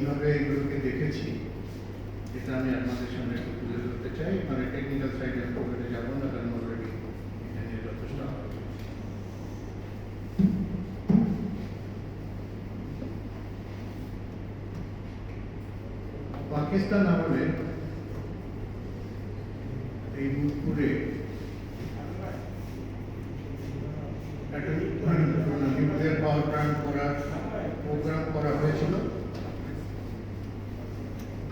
কীভাবে এগুলোকে দেখেছি এটা আমি আপনাদের সামনে একটু তুলে ধরতে চাই মানে টেকনিক্যাল সাইডে আমি ওখানে যাব না, কারণ অলরেডি এটা নিয়ে যথেষ্ট পাকিস্তান আমলে এই রূপপুরে একটা নিউক্লিয়ার পাওয়ার প্ল্যান্ট করার প্রোগ্রাম করা হয়েছিল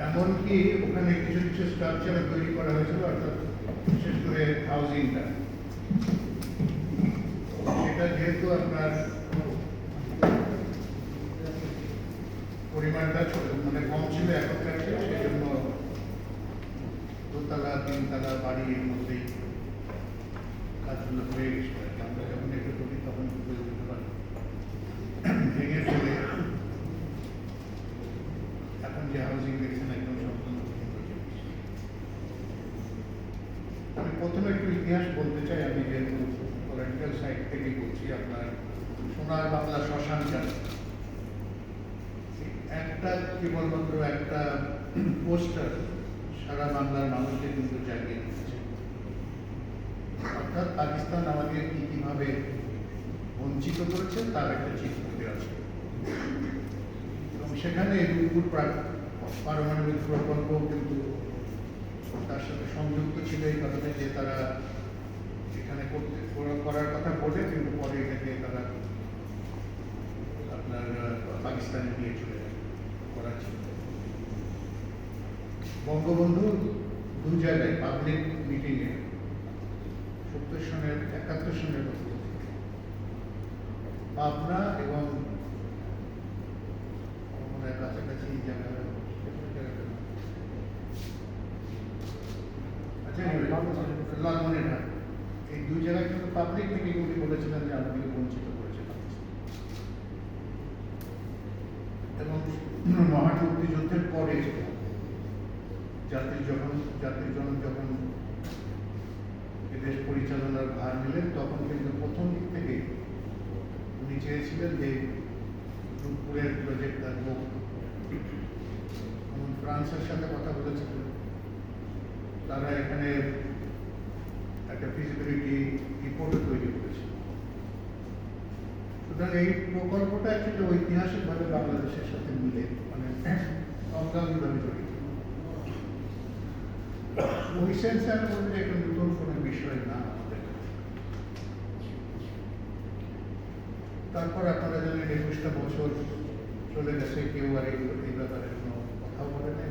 এমনকি ওখানে কিছু কিছু স্ট্রাকচার তৈরি করা হয়েছিল, অর্থাৎ বিশেষ করে হাউজিংটা সেটা যেহেতু আপনার পরিমাণটা ছোট মানে কম ছিল এখনকার চেয়ে সেই জন্য দোতলা, তিনতলা বাড়ির মধ্যেই কাজগুলো হয়ে গেছিল আমরা যখন এটা করি, তখন যে হাউজিং দেখছেন একদম সম্পূর্ণ আমি প্রথমে একটু ইতিহাস বলতে চাই, আমি যেহেতু পলিটিক্যাল সাইড থেকে বলছি আপনার সোনার বাংলা শ্মশান একটা কেবলমাত্র একটা পোস্টার সারা বাংলার মানুষকে কিন্তু জাগিয়ে দিচ্ছে। অর্থাৎ পাকিস্তান আমাদের কি কীভাবে বঞ্চিত করেছে, তার একটা চিত্র দেওয়া আছে এবং সেখানে রূপপুর প্রা- পারমাণবিক প্রকল্প কিন্তু তার সাথে সংযুক্ত ছিল এই কারণে যে তারা এখানে করতে করার কথা বলে, কিন্তু পরে এটাকে তারা আপনার পাকিস্তানে নিয়ে চলে যায় করাচ্ছি বঙ্গবন্ধু দু জায়গায় পাবলিক মিটিংয়ে সত্তর সনের, একাত্তর সনের পাবনা এবং কাছাকাছি জায়গা আচ্ছা লালমনিরহাট এই দুই জায়গায় কিন্তু পাবলিক মিটিং বলেছিলেন যে আমাদেরকে বঞ্চিত করেছে এবং মহান মুক্তিযুদ্ধের পরে জাতির যখন, জাতির জন যখন এদেশ পরিচালনার ভার নিলেন, তখন কিন্তু প্রথম দিক থেকে উনি চেয়েছিলেন যে রূপপুরের প্রজেক্ট আর হোক। ফ্রান্সের সাথে কথা বলেছিলেন। তারা এখানে একটা ফিজিবিলিটি রিপোর্টও তৈরি করেছে সুতরাং এই প্রকল্পটা অ্যাকচুয়ালি ঐতিহাসিকভাবে বাংলাদেশের সাথে মিলে মানে অঙ্গাঙ্গিভাবে জড়িত ওই একটা নতুন কোনো বিষয় না, আমাদের তারপর আপনারা জানেন একুশটা বছর চলে গেছে, কেউ আর এই ব্যাপারে কোনো কথা বলে নাই।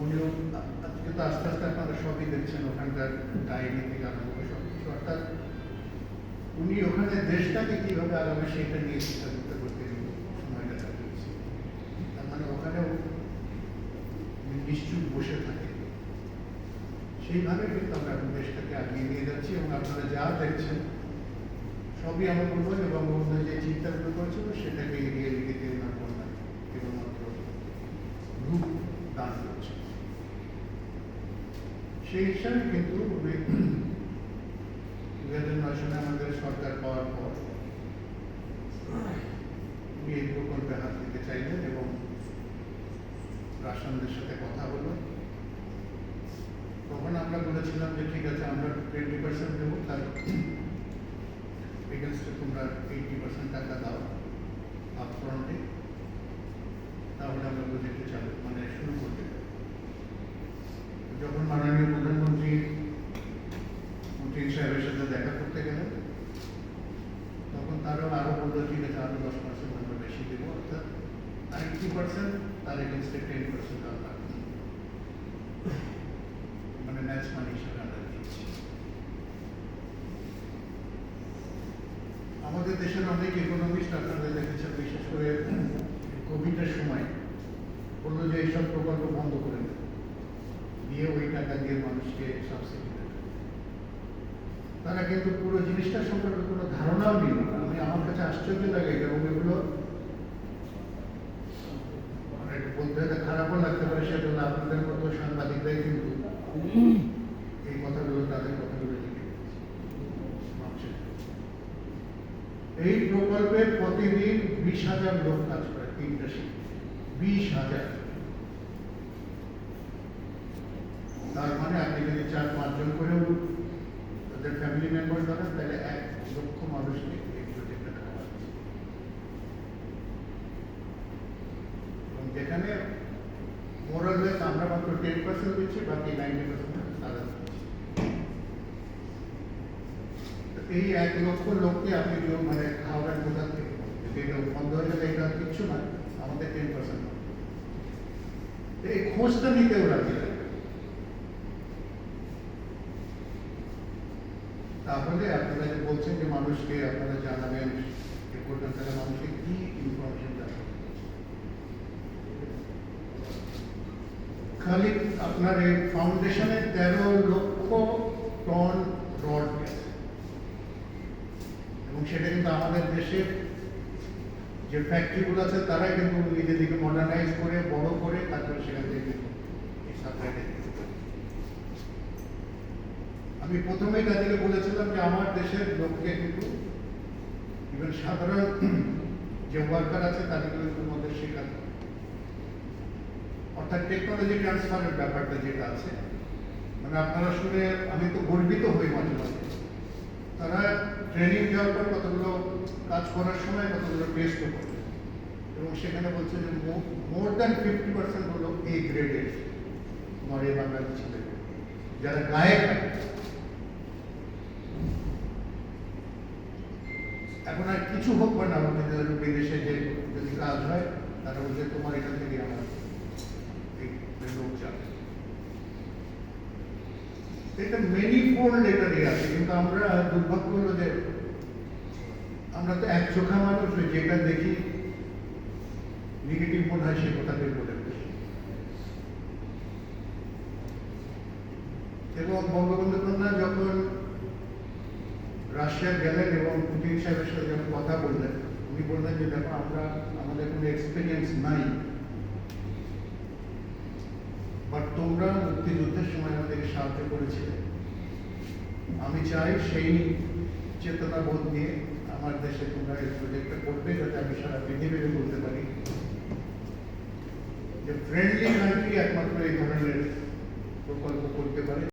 উনিও আজকে তো আস্তে আস্তে আপনারা সবই দেখছেন, ওখানকার ডায়েরি থেকে আরম্ভ করে সব কিছু অর্থাৎ উনি ওখানে দেশটাকে কীভাবে সেটা নিয়ে চিন্তা করতে করতে সময়টা তার মানে ওখানেও উনি নিশ্চুপ বসে থাকে। সেইভাবে কিন্তু আমরা এখন দেশটাকে আগিয়ে নিয়ে যাচ্ছি এবং আপনারা যা দেখছেন, সবই আমার বলব যে বঙ্গবন্ধু যে চিন্তাগুলো সেটাকে রিয়েলিটিতে ওনার কন্যা কেবলমাত্র রূপ দান করছে সেই হিসাবে কিন্তু দু হাজার নয় সালে আমাদের সরকার পাওয়ার পর উনি এই প্রকল্পে হাত দিতে চাইলেন এবং রাশনদের সাথে কথা হলো তখন আমরা বলেছিলাম যে, ঠিক আছে, আমরা টোয়েন্টি পার্সেন্ট দেবো, তার এগেনস্টে তোমরা এইটি পার্সেন্ট টাকা দাও আপফ্রন্টে তাহলে আমরা প্রজেক্টে চালু মানে শুরু করতে পারি যখন মাননীয় প্রধানমন্ত্রী পুতিন সাহেবের সাথে দেখা করতে গেলেন তখন তারও আরও বলল ঠিক আছে আরও দশ পার্সেন্ট আমরা বেশি দেবো অর্থাৎ নাইনটি পার্সেন্ট তার মানে মানি আমরা দিচ্ছি আমাদের দেশের অনেক ইকোনমিস্ট আপনারা দেখেছেন বিশেষ করে কোভিডের সময় বলল যে এইসব প্রকল্প বন্ধ করে দেবে দিয়ে ওই টাকা দিয়ে মানুষকে সাবসিডি দেবে তারা কিন্তু পুরো জিনিসটা সম্পর্কে কোনো ধারণাও নিল না আমি আমার কাছে আশ্চর্য লাগে এবং এগুলো মানে বলতে হয়তো খারাপও লাগতে পারে আপনাদের মতো সাংবাদিকরাই কিন্তু এই কথাগুলো, তাদের কথাগুলো এই প্রকল্পের প্রতিদিন বিশ হাজার লোক কাজ করে তিনটা শিফট বিশ হাজার। তার মানে আপনি যদি চার পাঁচজন করেও তাদের ফ্যামিলি মেম্বার ধরেন, তাহলে এক লক্ষ মানুষকে এই প্রজেক্টটা খাওয়াচ্ছে এবং যেখানে মোরালেস আমরা মাত্র টেন পার্সেন্ট দিচ্ছি, বাকি নাইনটি পার্সেন্ট তারা। এই এক লক্ষ লোককে আপনি যে মানে খাওয়াবেন কোথা থেকে যদি এটা বন্ধ হয়ে গেলে এটা কিচ্ছু না আমাদের টেন পার্সেন্ট এই খোঁজটা নিতেও রাজি লাগে তাহলে আপনারা যে বলছেন যে মানুষকে আপনারা জানাবেন করবেন তাহলে মানুষকে কি ইনফরমেশন জানাবেন খালি আপনার এই ফাউন্ডেশনে তেরো লক্ষ টন রড গেছে এবং সেটা কিন্তু আমাদের দেশের যে ফ্যাক্টরিগুলো আছে, তারাই কিন্তু নিজেদেরকে মডার্নাইজ করে, বড় করে তারপরে সেখান থেকে এই সাপ্লাইটা। আমি প্রথমেই তাদেরকে বলেছিলাম যে আমার দেশের লোককে কিন্তু ইভেন সাধারণ যে ওয়ার্কার আছে, তাদেরকে কিন্তু আমাদের শেখাতে হবে। অর্থাৎ টেকনোলজি ট্রান্সফারের ব্যাপারটা যেটা আছে মানে আপনারা শুনে আমি তো গর্বিত হই মাঝে মাঝে। তারা ট্রেনিং দেওয়ার পর কতগুলো কাজ করার সময় কতগুলো টেস্টও করে। এবং সেখানে বলছে যে মোর দ্যান ফিফটি পার্সেন্ট হলো এ গ্রেডের আমার এই ছেলে যারা গায়ে এখন আর কিছু হোক বা না কিন্তু বিদেশে যে যদি কাজ হয়, তারা বলছে তোমার এখান থেকে আমার এটা মেনি ফোল্ড এটা নিয়ে আছে কিন্তু আমরা দুর্ভাগ্য হলো যে আমরা তো এক চোখা মানুষ যেটা দেখি নেগেটিভ মনে হয়, সে বলে বসি। এবং বঙ্গবন্ধু কন্যা যখন রাশিয়া গেলেন এবং পুতিন সাহেবের সাথে যখন কথা বললেন, উনি বললেন যে, দেখো, আমরা, আমাদের কোনো এক্সপিরিয়েন্স নাই তোমরা মুক্তিযুদ্ধের সময় আমাদেরকে সাহায্য করেছিলে। আমি চাই সেই চেতনা বোধ নিয়ে আমার দেশে তোমরা এই প্রজেক্টটা করবে, যাতে আমি সারা পৃথিবীতে বলতে পারি। যে ফ্রেন্ডলি কান্ট্রি একমাত্র এই ধরনের প্রকল্প করতে পারে।